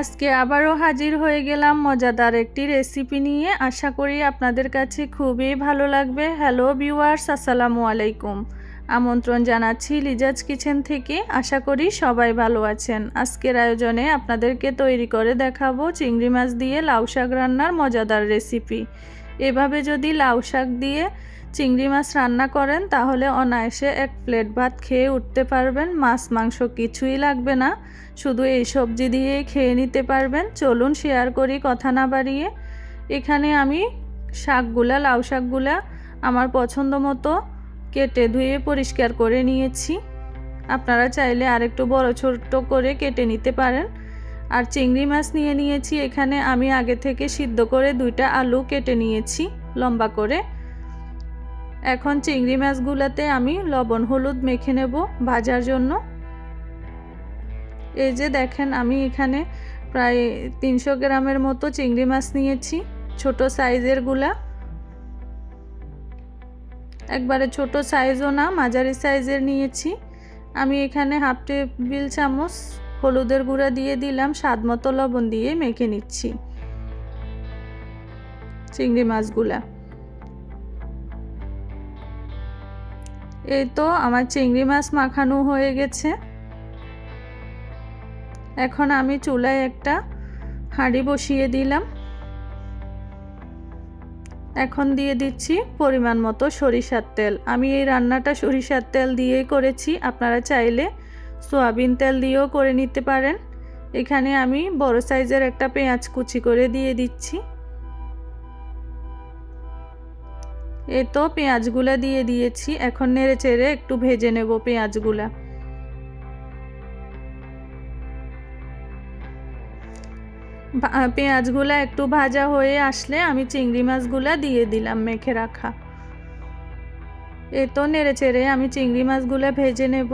আজকে আবারও হাজির হয়ে গেলাম মজাদার একটি রেসিপি নিয়ে। আশা করি আপনাদের কাছে খুবই ভালো লাগবে। হ্যালো ভিউয়ার্স আসসালামু আলাইকুম। আমন্ত্রণ জানাচ্ছি লিজাজ কিচেন থেকে। আশা করি সবাই ভালো আছেন। আজকের আয়োজনে আপনাদেরকে তৈরি করে দেখাবো চিংড়ি মাছ দিয়ে লাউ শাক রান্নার মজাদার রেসিপি এভাবে যদি লাউ শাক দিয়ে চিংড়ি মাছ রান্না করেন, তাহলে অনায়াসে এক প্লেট ভাত খেয়ে উঠতে পারবেন। মাছ, মাংস কিছুই লাগবে না, শুধু এই সবজি দিয়েই খেয়ে নিতে পারবেন। চলুন শেয়ার করি কথা না বাড়িয়ে। এখানে আমি শাকগুলা, লাউ শাকগুলা আমার পছন্দ মতো কেটে ধুয়ে পরিষ্কার করে নিয়েছি। আপনারা চাইলে আরেকটু বড় ছোট করে কেটে নিতে পারেন। আর চিংড়ি মাছ নিয়ে নিয়েছি এখানে। আমি আগে থেকে সিদ্ধ করে দুইটা আলু কেটে নিয়েছি লম্বা করে। এখন চিংড়ি মাছগুলোতে আমি লবণ, হলুদ মেখে নেব ভাজার জন্য। এই যে দেখেন, আমি এখানে প্রায় তিনশো গ্রামের মতো চিংড়ি মাছ নিয়েছি, ছোট সাইজেরগুলা। একবারে ছোট সাইজও না, মাঝারি সাইজের নিয়েছি। আমি এখানে হাফ টেবিল চামচ হলুদের গুঁড়া দিয়ে দিলাম, স্বাদ মতো লবণ দিয়ে মেখে নিচ্ছি। চিংড়ি মাছগুলা। এই তো আমার চিংড়ি মাছ মাখানো হয়ে গেছে। এখন আমি চুলায় একটা হাঁড়ি বসিয়ে দিলাম। এখন দিয়ে দিচ্ছি পরিমাণ মতো সরিষার তেল। আমি এই রান্নাটা সরিষার তেল দিয়েই করেছি। আপনারা চাইলে সয়াবিন তেল দিয়েও করে নিতে পারেন। এখানে আমি বড় সাইজের একটা পেঁয়াজ কুচি করে দিয়ে দিচ্ছি। এই তো পেঁয়াজগুলা দিয়ে দিয়েছি। এখন নেড়ে চেড়ে একটু ভেজে নেব পেঁয়াজগুলা। পেঁয়াজগুলা একটু ভাজা হয়ে আসলে আমি চিংড়ি মাছগুলা দিয়ে দিলাম মেখে রাখা। এ তো নেড়ে চেড়ে আমি চিংড়ি মাছগুলা ভেজে নেব।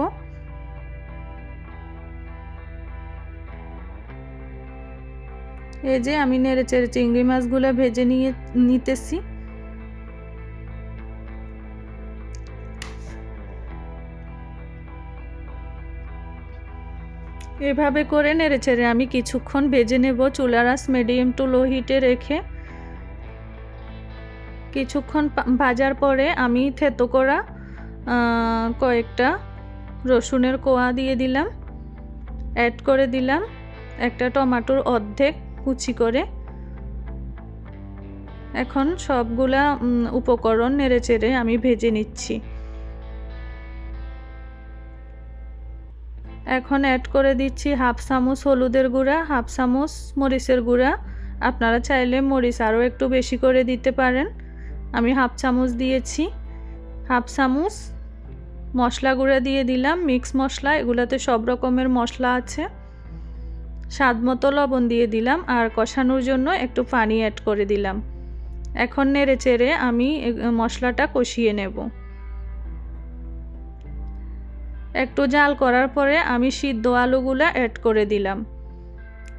এই যে আমি নেড়ে চেড়ে চিংড়ি মাছগুলো ভেজে নিয়ে নিতেছি। এভাবে করে নেড়ে চেড়ে আমি কিছুক্ষণ ভেজে নেব চুলার আঁচ মিডিয়াম টু লো হিটে রেখে। কিছুক্ষণ ভাজার পরে আমি থেতো করা কয়েকটা রসুনের কোয়া দিয়ে দিলাম অ্যাড করে দিলাম, একটা টমাটোর অর্ধেক। কুচি করে এখন সবগুলা উপকরণ নেড়ে চেড়ে আমি ভেজে নিচ্ছি। এখন অ্যাড করে দিচ্ছি হাফ চামচ হলুদের গুঁড়া হাফ চামচ মরিচের গুঁড়া। আপনারা চাইলে মরিচ আরও একটু বেশি করে দিতে পারেন। আমি হাফ চামচ দিয়েছি। হাফ চামচ মশলা গুঁড়া দিয়ে দিলাম। মিক্স মশলা, এগুলোতে সব রকমের মশলা আছে। স্বাদ মতো লবণ দিয়ে দিলাম আর কষানোর জন্য একটু পানি অ্যাড করে দিলাম। এখন নেড়ে চেড়ে আমি মশলাটা কষিয়ে নেব। একটু জাল করার পরে আমি সিদ্ধ আলুগুলো অ্যাড করে দিলাম।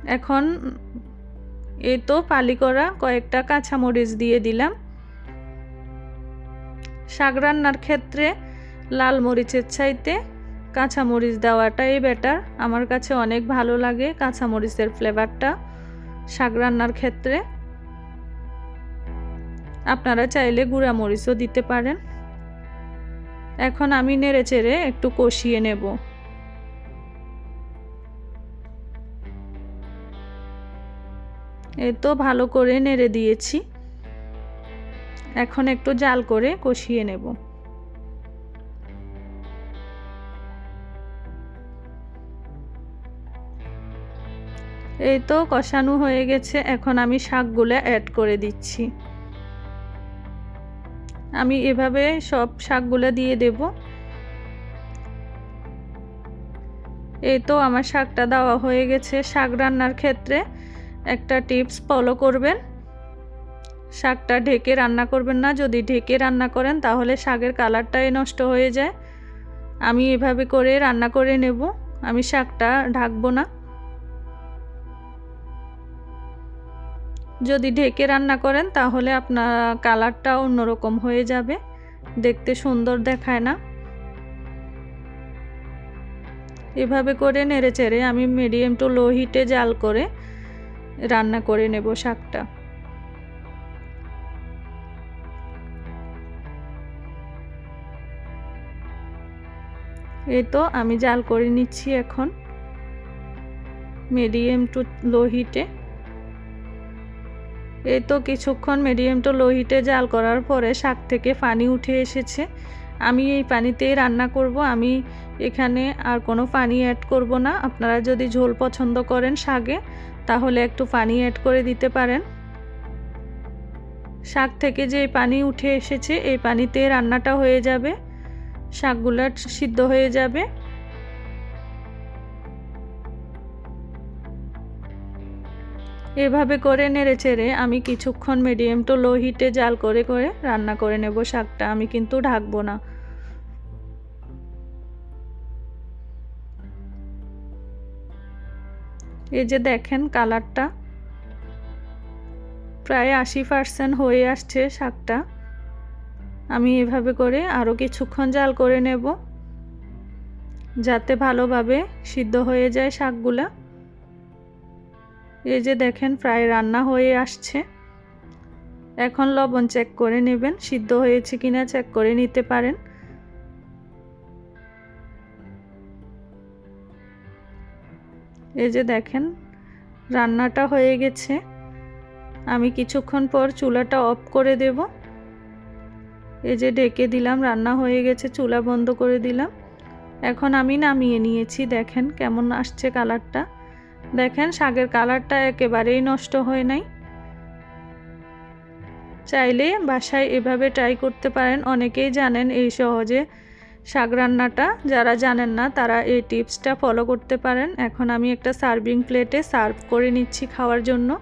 এখন এই তো পালি করা কয়েকটা কাঁচামরিচ দিয়ে দিলাম। শাক রান্নার ক্ষেত্রে লাল মরিচের চাইতে কাঁচামরিচ দেওয়াটাই বেটার আমার কাছে অনেক ভালো লাগে কাঁচামরিচের ফ্লেভারটা শাক রান্নার ক্ষেত্রে। আপনারা চাইলে গুঁড়া মরিচও দিতে পারেন। এখন আমি নেড়ে চেড়ে একটু কষিয়ে নেব। এই তো ভালো করে নেড়ে দিয়েছি। এখন একটু জাল করে কষিয়ে নেব। এই তো কষানো হয়ে গেছে, এখন আমি শাকগুলো অ্যাড করে দিচ্ছি। আমি এভাবে সব শাকগুলো দিয়ে দেব। এই তো আমার শাকটা দেওয়া হয়ে গেছে। শাক রান্নার ক্ষেত্রে একটা টিপস ফলো করবেন। শাকটা ঢেকে রান্না করবেন না, যদি ঢেকে রান্না করেন তাহলে শাকের কালারটাই নষ্ট হয়ে যায়। আমি এভাবে করে রান্না করে নেব। আমি শাকটা ঢাকবো না। যদি ঢেকে রান্না করেন, তাহলে আপনার কালারটা অন্যরকম হয়ে যাবে। দেখতে সুন্দর দেখায় না। এভাবে করে নেড়ে চেড়ে আমি মিডিয়াম টু লো হিটে জাল করে রান্না করে নেব শাকটা। এই তো আমি জাল করে নিচ্ছি এখন। মিডিয়াম টু লো হিটে। এই তো কিছুক্ষণ মিডিয়াম টু লো হিটে জাল করার পরে শাক থেকে পানি উঠে এসেছে। আমি এই পানিতেই রান্না করব। আমি এখানে আর কোনো পানি অ্যাড করব না। আপনারা যদি ঝোল পছন্দ করেন শাকে, তাহলে একটু পানি অ্যাড করে দিতে পারেন। শাক থেকে যে পানি উঠে এসেছে, এই পানিতে রান্নাটা হয়ে যাবে। শাকগুলো সিদ্ধ হয়ে যাবে। এভাবে করে নেড়ে চেড়ে আমি কিছুক্ষণ মিডিয়াম টু লো হিটে জাল করে করে রান্না করে নেব শাকটা। আমি কিন্তু ঢাকবো না। এই যে দেখেন কালারটা। প্রায় আশি পার্সেন্ট হয়ে আসছে শাকটা। আমি এভাবে করে আরও কিছুক্ষণ জাল করে নেব। যাতে ভালোভাবে সিদ্ধ হয়ে যায় শাকগুলা। এই যে দেখেন, প্রায় রান্না হয়ে আসছে। এখন লবণ চেক করে নেবেন, সিদ্ধ হয়েছে কিনা চেক করে নিতে পারেন। এই যে দেখেন, রান্নাটা হয়ে গেছে। আমি কিছুক্ষণ পর চুলাটা অফ করে দেব। এই যে ডেকে দিলাম, রান্না হয়ে গেছে, চুলা বন্ধ করে দিলাম। এখন আমি নামিয়ে নিয়েছি, দেখেন কেমন আসছে কালারটা দেখেন শাকের কালারটা একেবারেই নষ্ট হয় নাই। চাইলে বাসায় এভাবে ট্রাই করতে পারেন। অনেকেই জানেন এই সহজে শাক রান্নাটা। যারা জানেন না, তারা এই টিপসটা ফলো করতে পারেন। এখন আমি একটা সার্ভিং প্লেটে সার্ভ করে নিচ্ছি খাওয়ার জন্য।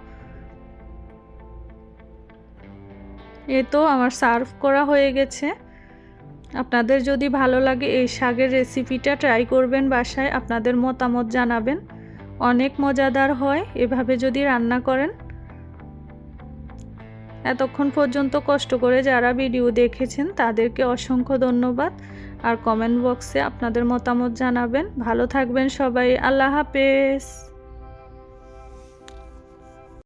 এ তো আমার সার্ভ করা হয়ে গেছে। আপনাদের যদি ভালো লাগে এই শাকের রেসিপিটা ট্রাই করবেন বাসায়। আপনাদের মতামত জানাবেন। অনেক মজাদার হয়, এভাবে যদি রান্না করেন। এতক্ষণ পর্যন্ত কষ্ট করে যারা ভিডিও দেখেছেন, তাদেরকে অসংখ্য ধন্যবাদ। আর কমেন্ট বক্সে আপনাদের মতামত জানাবেন। ভালো থাকবেন সবাই, আল্লাহ হাফেজ।